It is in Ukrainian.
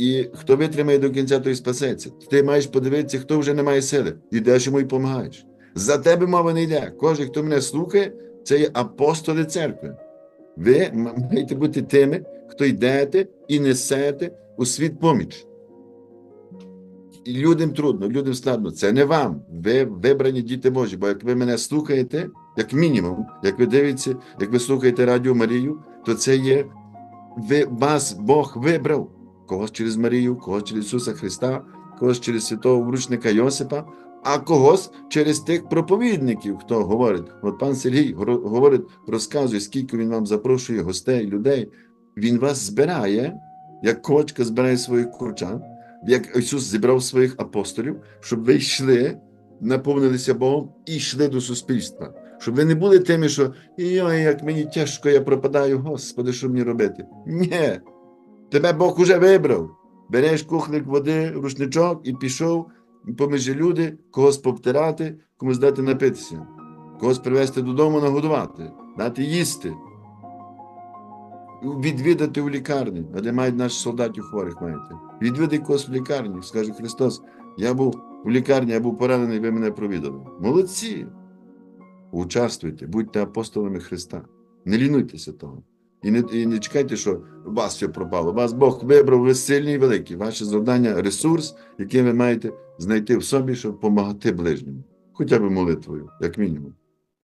І хто витримає до кінця, той спасеться. Ти маєш подивитися, хто вже не має сили. Ідеш йому і допомагаєш. За тебе мова не йде. Кожен, хто мене слухає, це є апостоли церкви. Ви маєте бути тими, хто йдете і несете у світ поміч. І людям трудно, людям складно. Це не вам. Ви вибрані діти Божі. Бо як ви мене слухаєте, як мінімум, як ви дивитеся, як ви слухаєте Радіо Марію, то це є ви, вас Бог вибрав. Когось через Марію, когось через Ісуса Христа, когось через святого вручника Йосипа, а когось через тих проповідників, хто говорить. От пан Сергій говорить, розказує, скільки він вам запрошує гостей, людей. Він вас збирає, як кочка збирає своїх курчат, як Ісус зібрав своїх апостолів, щоб ви йшли, наповнилися Богом і йшли до суспільства. Щоб ви не були тими, що ой, як мені тяжко, я пропадаю, Господи, що мені робити? Ні. Тебе Бог уже вибрав. Береш кухлик води, рушничок і пішов поміж люди, когось повтирати, комусь дати напитися, когось привезти додому, нагодувати, дати їсти, відвідати у лікарні, а де мають наші солдатів хворих маєте. Відвідай когось в лікарні, скаже Христос, я був у лікарні, я був поранений, ви мене провідали. Молодці! Участвуйте, будьте апостолами Христа. Не лінуйтеся того. І не, і не чекайте, що у вас все пропало. Вас Бог вибрав, ви сильні і великі. Ваше завдання ресурс, який ви маєте знайти в собі, щоб допомагати ближньому. Хоча б молитвою, як мінімум.